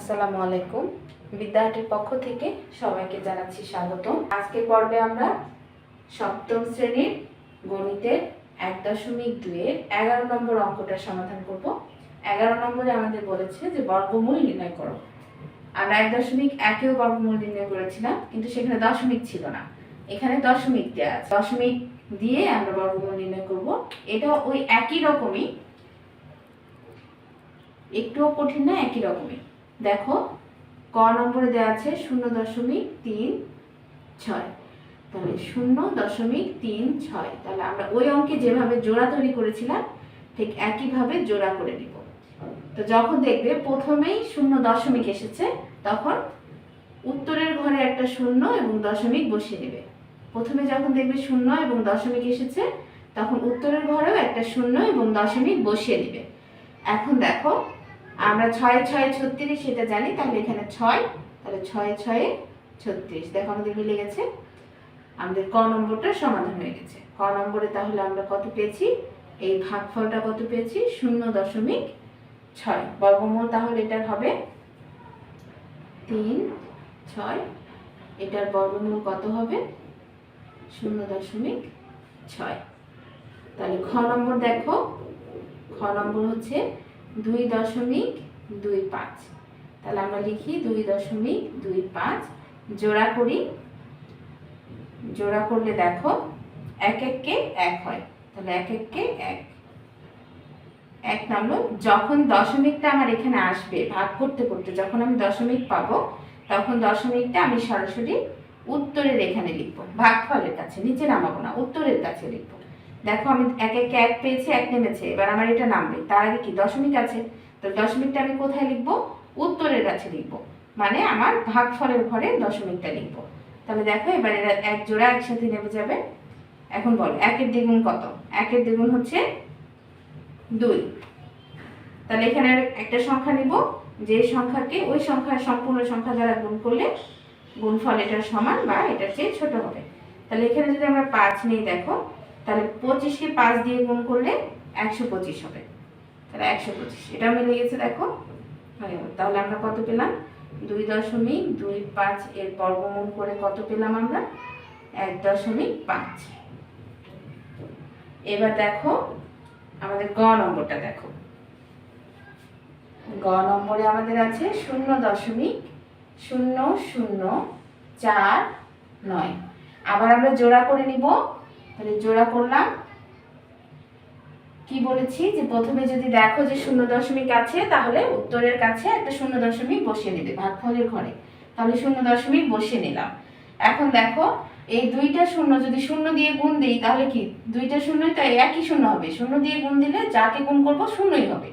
আসসালামু আলাইকুম। বিদ্যাহাটের পক্ষ থেকে সবাইকে জানাচ্ছি স্বাগত আজকের পর্বে আমরা সপ্তম শ্রেণির গণিতের এক দশমিক দুইয়ের এগারো নম্বর অঙ্কটা সমাধান করব। এগারো নম্বরে আমাদের বলেছে যে বর্গমূল নির্ণয় করো। আমরা এক দশমিক একেও বর্গমূল নির্ণয় করেছিলাম, কিন্তু সেখানে দশমিক ছিল না। এখানে দশমিক দেওয়া আছে। দশমিক দিয়ে আমরা বর্গমূল নির্ণয় করব। এটা ওই একই রকমই। একটুও কঠিন না, একই রকমই। দেখো, ক নম্বরে দেওয়া আছে শূন্য দশমিক তিন ছয়। তাহলে শূন্য দশমিক তিন ছয়। তাহলে আমরা ওই অঙ্কে যেভাবে জোড়া তৈরি করেছিলাম, ঠিক একইভাবে জোড়া করে নিব। তো যখন দেখবে প্রথমেই শূন্য দশমিক এসেছে, তখন উত্তরের ঘরে একটা শূন্য এবং দশমিক বসিয়ে নেবে। প্রথমে যখন দেখবে শূন্য এবং দশমিক এসেছে, তখন উত্তরের ঘরেও একটা শূন্য এবং দশমিক বসিয়ে দিবে এখন দেখো আমরা ছয় ছয় ছত্রিশ সেটা জানি, তাহলে এখানে ছয়, তাহলে ছয় ছয়ে ছত্রিশ। দেখো আমাদের মিলে গেছে। আমাদের ক নম্বরটা সমাধান হয়ে গেছে। ক নম্বরে তাহলে আমরা কত পেয়েছি? এই ভাগফলটা কত পেয়েছি? শূন্য দশমিক ছয়। বর্গমূল তাহলে এটার হবে তিন ছয়। এটার বর্গমূল কত হবে? শূন্য দশমিক ছয়। তাহলে খ নম্বর দেখো। খ নম্বর হচ্ছে দুই দশমিক দুই পাঁচ। তাহলে আমরা লিখি দুই দশমিক দুই পাঁচ। জোড়া করি। জোড়া করলে দেখো এক এককে এক হয়। তাহলে এক এককে এক। এক নামলো। যখন দশমিকটা আমার এখানে আসবে, ভাগ করতে করতে যখন আমি দশমিক পাবো, তখন দশমিকটা আমি সরাসরি উত্তরের এখানে লিখব। ভাগফলের কাছে, নিচে নামাবো না, উত্তরের কাছে লিখব। দেখো, আমি এক একে এক পেয়েছি, এক নেমেছে। এবার আমার এটা নামবে। তার আগে কি? দশমিক আছে। তো দশমিকটা আমি কোথায় লিখব? উত্তরের কাছে লিখব। মানে আমার ভাগফলের ঘরে দশমিকটা লিখব। তাহলে দেখো, এবার এরা এক জোড়া একসাথে নেমে যাবে। এখন বলো, একের দ্বিগুণ কত? একের দ্বিগুণ হচ্ছে দুই। তাহলে এখানে একটা সংখ্যা নিব। যে সংখ্যাকে ওই সংখ্যার সম্পূর্ণ সংখ্যা দ্বারা গুণ করলে গুণফল এটার সমান বা এটার চেয়ে ছোট হবে। তাহলে এখানে যদি আমরা পাঁচ নিই, দেখো তাহলে পঁচিশকে পাঁচ দিয়ে গুণ করলে একশো পঁচিশ হবে। তাহলে একশো পঁচিশ। এটাও মিলে গেছে দেখো। তাহলে আমরা কত পেলাম? দুই দশমিক দুই পাঁচ এর বর্গমূল করে কত পেলাম আমরা? এক দশমিক পাঁচ। এবার দেখো আমাদের গ নম্বরটা দেখো। গ নম্বরে আমাদের আছে শূন্য দশমিক শূন্য শূন্য চার নয়। আবার আমরা জোড়া করে নিব তাহলে জোড়া করলাম। কি বলেছি? যে প্রথমে যদি দেখো যে শূন্য দশমিক আছে, তাহলে উত্তরের কাছে একটা শূন্য দশমিক বসিয়ে নেবে, ভাগফলের ঘরে। তাহলে শূন্য দশমিক বসিয়ে নিলাম। এখন দেখো, এই দুইটা শূন্য যদি শূন্য দিয়ে গুণ দিই, তাহলে কি? দুইটা শূন্যই তো একই শূন্য হবে। শূন্য দিয়ে গুণ দিলে যাকে গুণ করব শূন্যই হবে।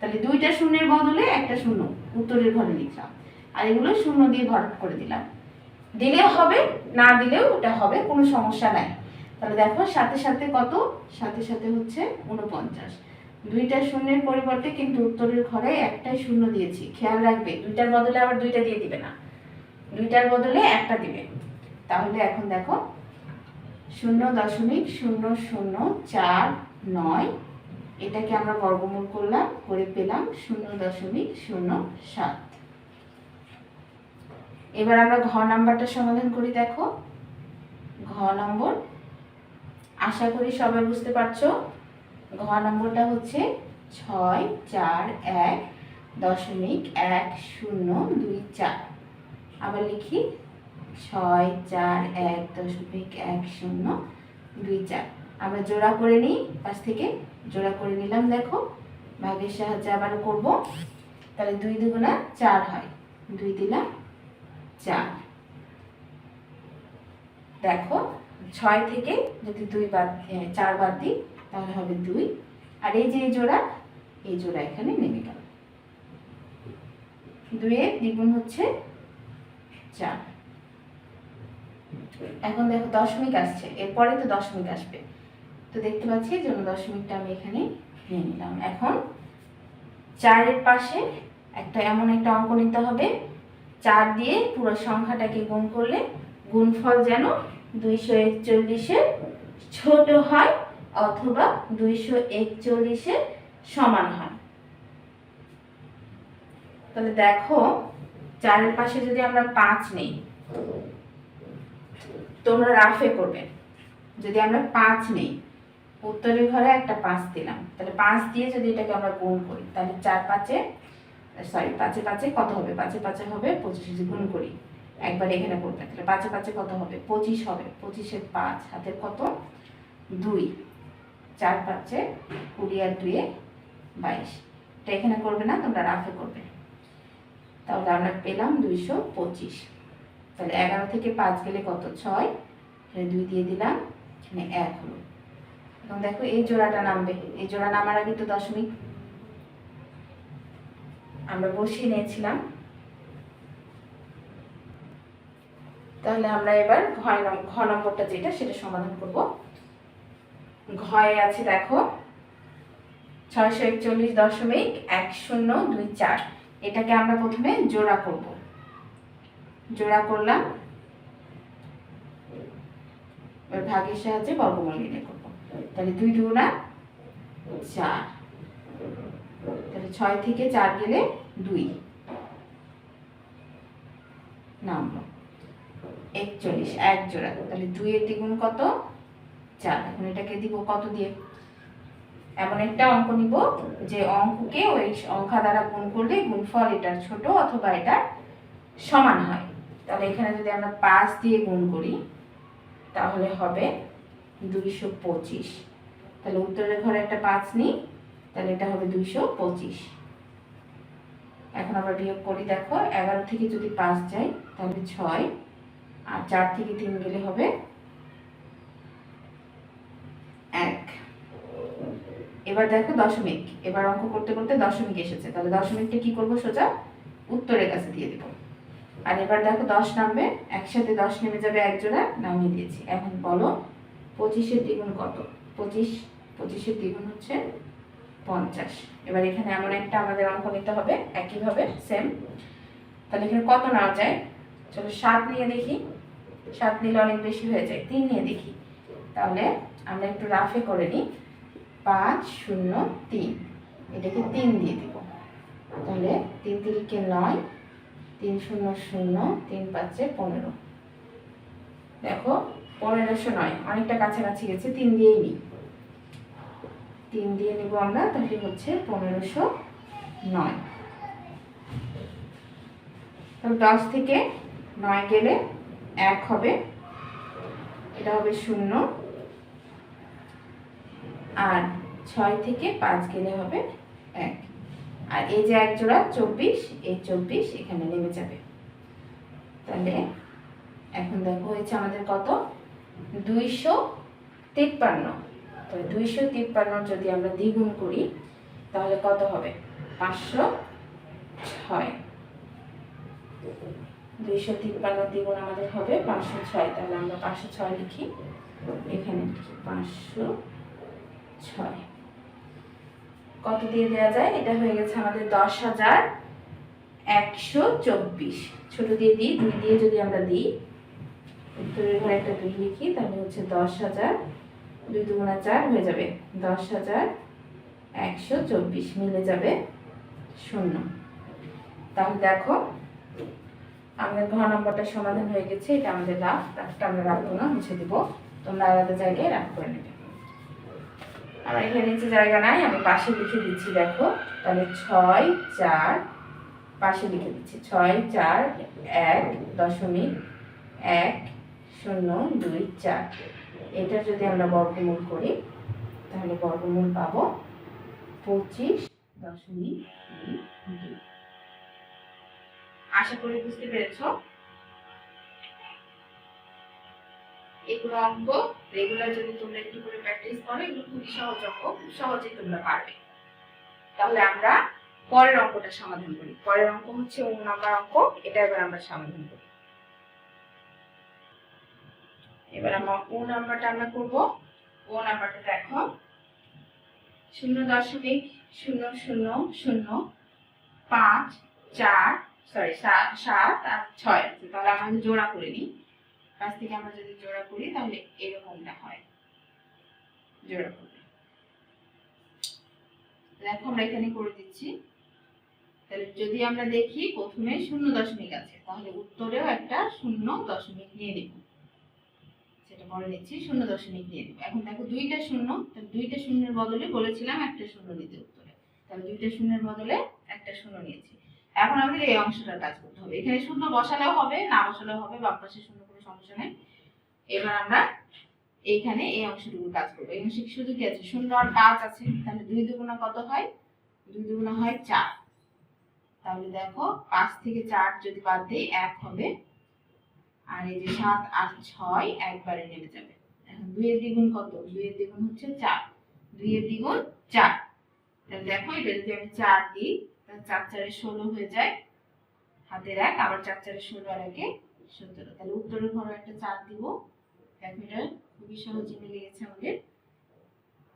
তাহলে দুইটা শূন্যের বদলে একটা শূন্য উত্তরের ঘরে লিখলাম। আর এগুলো শূন্য দিয়ে ভরাট করে দিলাম। দিলেও হবে, না দিলেও ওটা হবে, কোনো সমস্যা নাই। তাহলে দেখো, সাথে সাথে কত? সাথে সাথে হচ্ছে উনপঞ্চাশ দুইটা শূন্যের পরিবর্তে কিন্তু উত্তরের ঘরে একটাই শূন্য দিয়েছি। খেয়াল রাখবে, দুইটার বদলে আবার দুইটা দিয়ে দিবে না। দুইটার বদলে একটা দিবে। তাহলে এখন দেখো, শূন্য দশমিক শূন্য শূন্য চার নয়, এটাকে আমরা বর্গমূল করলাম, করে পেলাম শূন্য দশমিক শূন্য সাত। এবার আমরা ঘ নাম্বারটা সমাধান করি, দেখো। ঘ নম্বর আশা করি সবাই বুঝতে পারছ। ঘ নম্বরটা হচ্ছে ছয় চার এক দশমিক এক শূন্য দুই চার। আবার লিখি, ছয় চার এক দশমিক এক শূন্য দুই চার। আমরা জোড়া করে নিই, পাশ থেকে জোড়া করে নিলাম, দেখো। ভাগের সাহায্যে আবার করব। তাহলে দুই দুগুণা চার হয়। দুই দিলাম চার। দেখো ছয় থেকে যদি দুই বাদ চার বাদ দিই, তাহলে হবে দুই। আর এই যে এই জোড়া এই জোড়া এখানে নেমে গেল। দুইয়ের দ্বিগুণ হচ্ছে চার। এখন দেখো দশমিক আসছে, এরপরে তো দশমিক আসবে। তো দেখতে পাচ্ছি জন্য দশমিকটা আমি এখানে নিয়ে নিলাম। এখন চারের পাশে একটা এমন একটা অঙ্ক নিতে হবে। চার দিয়ে পুরো সংখ্যাটাকে গুণ করলে গুণফল যেন দুইশো একচল্লিশের ছোট হয় অথবা দুইশো একচল্লিশের সমান হয়। তাহলে দেখো, চারের পাশে যদি আমরা পাঁচ নেই, তোমরা রাফে করবে। যদি আমরা পাঁচ নেই, উত্তরের ঘরে একটা পাঁচ দিলাম। তাহলে পাঁচ দিয়ে যদি এটাকে আমরা গুণ করি, তাহলে চার পাঁচে সরি পাঁচে পাঁচে কত হবে? পাঁচে পাঁচে হবে পঁচিশে গুণ করি। একবার এখানে করবে তাহলে পাঁচে পাঁচে কত হবে? পঁচিশ হবে। পঁচিশে পাঁচ, হাতের কত? দুই। চার পাঁচে কুড়ি আর দুয়ে বাইশ। এটা এখানে করবে না, তোমরা রাফে করবে। তাহলে আমরা পেলাম দুইশো পঁচিশ। তাহলে এগারো থেকে পাঁচ গেলে কত? ছয়। এখানে দুই দিয়ে দিলাম, এখানে এক হলো। এখন দেখো, এই জোড়াটা নামবে। এই জোড়া নামার আগে তো দশমিক আমরা বসিয়ে নিয়েছিলাম। তাহলে আমরা এবার ঘয় ঘ নম্বরটা যেটা সেটা সমাধান করব। ঘয়ে আছে দেখো ছয়শো একচল্লিশ দশমিক এক শূন্য দুই চার। এটাকে আমরা প্রথমে জোড়া করব। জোড়া করলাম। ভাগের সাহায্যে বর্গমূল নির্ণয় করব। তাহলে দুই দুগুণা চার। তাহলে ছয় থেকে চার গেলে দুই। নামলো। একচল্লিশ, এক জোড়া। তাহলে দুইয়ের দ্বিগুণ কত? চার। এখন এটাকে দিব কত দিয়ে? এমন একটা অঙ্ক নিব যে অঙ্ককে ওই সংখ্যা দ্বারা গুণ করলে গুণফল এটার ছোট অথবা এটার সমান হয়। তাহলে এখানে যদি আমরা পাঁচ দিয়ে গুণ করি, তাহলে হবে দুইশো পঁচিশ। তাহলে উত্তরের ঘরে একটা পাঁচ নিই, তাহলে এটা হবে দুইশো পঁচিশ। এখন আমরা বিয়োগ করি, দেখো, এগারো থেকে যদি পাঁচ যায়, তাহলে ছয়। আর চার থেকে তিন গেলে হবে এক। এবার দেখো দশমিক। এবার অঙ্ক করতে করতে দশমিক এসেছে। তাহলে দশমিকটা কি করব সোজা? উত্তরের কাছে দিয়ে দিব। আর এবার দেখো দশ নামবে। একসাথে দশ নেমে যাবে এক জোড়া। নামিয়ে দিয়েছি। এখন বলো পঁচিশের দ্বিগুণ কত? পঁচিশ, পঁচিশের দ্বিগুণ হচ্ছে পঞ্চাশ। এবার এখানে এমন একটা আমাদের অঙ্ক নিতে হবে। একইভাবে সেম তাহলে এখানে কত নেওয়া যায়? চলো সাত নিয়ে দেখি। সাত নিলে অনেক বেশি হয়ে যায়। তিন নিয়ে দেখি। তাহলে আমরা একটু রাফে করে নিই। পাঁচ, শূন্য, তিন। এটাকে তিন দিয়ে দিব। তাহলে তিন তিরিকে নয়, তিন শূন্য শূন্য, তিন পাঁচে পনেরো। দেখো, পনেরোশো নয়। অনেকটা কাছাকাছি গেছে, তিন দিয়েই নিই। তিন দিয়ে নিব আমরা, তাহলে হচ্ছে পনেরোশো নয়। দশ থেকে নয় গেলে এক হবে। এটা হবে শূন্য। আর ছয় থেকে পাঁচ গেলে হবে এক। আর এই যে এক জোড়া, চব্বিশ, এই চব্বিশ এখানে নেমে যাবে। তাহলে এখন দেখো হয়েছে আমাদের কত? দুইশো তিপ্পান্ন। তাহলে দুইশো তিপ্পান্ন যদি আমরা দ্বিগুণ করি, তাহলে কত হবে? পাঁচশো ছয়। দুইশো তিপ্পান্ন দ্বিগুণ আমাদের হবে পাঁচশো ছয়, তাহলে আমরা পাঁচশো ছয় লিখি। এখানে লিখি পাঁচশো ছয়। কত দিয়ে দেওয়া যায়? এটা হয়ে গেছে আমাদের দশ হাজার একশো চব্বিশ। ছোট দিয়ে দিই, দুই দিয়ে যদি আমরা দিই, উত্তরের ঘরে একটা দুই লিখি, তাহলে হচ্ছে দশ হাজার দুই দুগুণা চার হয়ে যাবে দশ হাজার একশো চব্বিশ, মিলে যাবে শূন্য। তাহলে দেখো আমাদের ঘর নম্বরটা সমাধান হয়ে গেছে, এটা আমাদের রাফ, রাফটা আমরা রাখব না মুছে দিব। তোমরা আলাদা জায়গায় রাফ করে নেবে। আমার এখানে নিচে জায়গা নাই, আমি পাশে লিখে দিচ্ছি, দেখো। তাহলে ছয়, চার, পাশে লিখে দিচ্ছি। ছয়, চার, এক, দশমিক এক, শূন্য, দুই, চার। এটা যদি আমরা বর্গমূল করি, তাহলে বর্গমূল পাবো পঁচিশ দশমিক দুই দুই। আশা করি বুঝতে পেরেছ? এগুলো অঙ্ক রেগুলার যদি তোমরা একটু করে প্র্যাকটিস করো, এগুলো খুবই সহজ অঙ্ক, খুব সহজেই তোমরা পারবে। তাহলে আমরা পরের অঙ্কটা সমাধান করি। পরের অঙ্ক হচ্ছে ও নাম্বার অঙ্ক, এটা এবার আমরা সমাধান করি। এবার আমরা ও নাম্বারটা আমরা করব। ও নাম্বারটা দেখো। শূন্য দশমিক শূন্য শূন্য শূন্য পাঁচ চার সরি সাত সাত আর ছয় আছে। তাহলে আমরা জোড়া করে নিই পাঁচ থেকে আমরা যদি জোড়া করি, তাহলে এরকমটা হয়। জোড়া করে। দেখো আমরা এখানে করে দিচ্ছি। তাহলে যদি আমরা দেখি প্রথমে শূন্য দশমিক আছে, তাহলে উত্তরেও একটা শূন্য দশমিক নিয়ে নিব। সেটা পরে নিচ্ছি শূন্য দশমিক নিয়ে নিব। এখন দেখো দুইটা শূন্য দুইটা শূন্যের বদলে বলেছিলাম একটা শূন্য নিতে উত্তরে। তাহলে দুইটা শূন্যের বদলে একটা শূন্য নিয়েছি। এখন আমাদের এই অংশটার কাজ করতে হবে। এখানে শূন্য বসালেও হবে, না বসালেও হবে বাম পাশে শূন্য কোনো সমস্যা নেই। এবার আমরা এইখানে এই অংশটুকুর কাজ করব। এই অংশে শুধু কি আছে? শূন্য আর পাঁচ আছে। তাহলে দুই দুগুণা কত হয়? দুই দুগুণা হয় চার। তাহলে দেখো, পাঁচ থেকে চার যদি বাদ দিই, এক হবে। আর এই যে সাত, আট, ছয় একবারে নেমে যাবে। এখন দুইয়ের দ্বিগুণ কত? দুইয়ের দ্বিগুণ হচ্ছে চার। দুইয়ের দ্বিগুণ চার। তাহলে দেখো, এটা যদি আমি চার দিই চার চারে ষোলো হয়ে যায়। হাতের এক, আবার চার চারে ষোলো আর একে সতেরো। তাহলে উত্তরের ঘরে একটা চার দিব। দেখো খুবই সহজে মিলে গেছে আমাদের।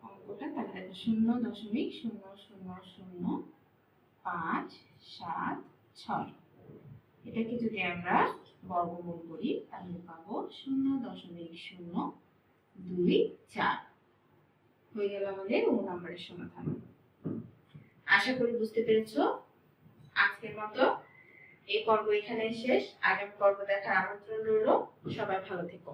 অঙ্কটা তাহলে দেখো, শূন্য দশমিক শূন্য শূন্য শূন্য পাঁচ সাত ছয়। এটাকে যদি আমরা বর্গমূল করি, তাহলে পাবো শূন্য দশমিক শূন্য দুই চার। হয়ে গেল আমাদের ও নম্বরের সমাধান। আশা করি বুঝতে পেরেছ? আজকের মতো এই পর্ব এখানে শেষ। আগামী পর্ব দেখার আমন্ত্রণ রইল। সবাই ভালো থেকো।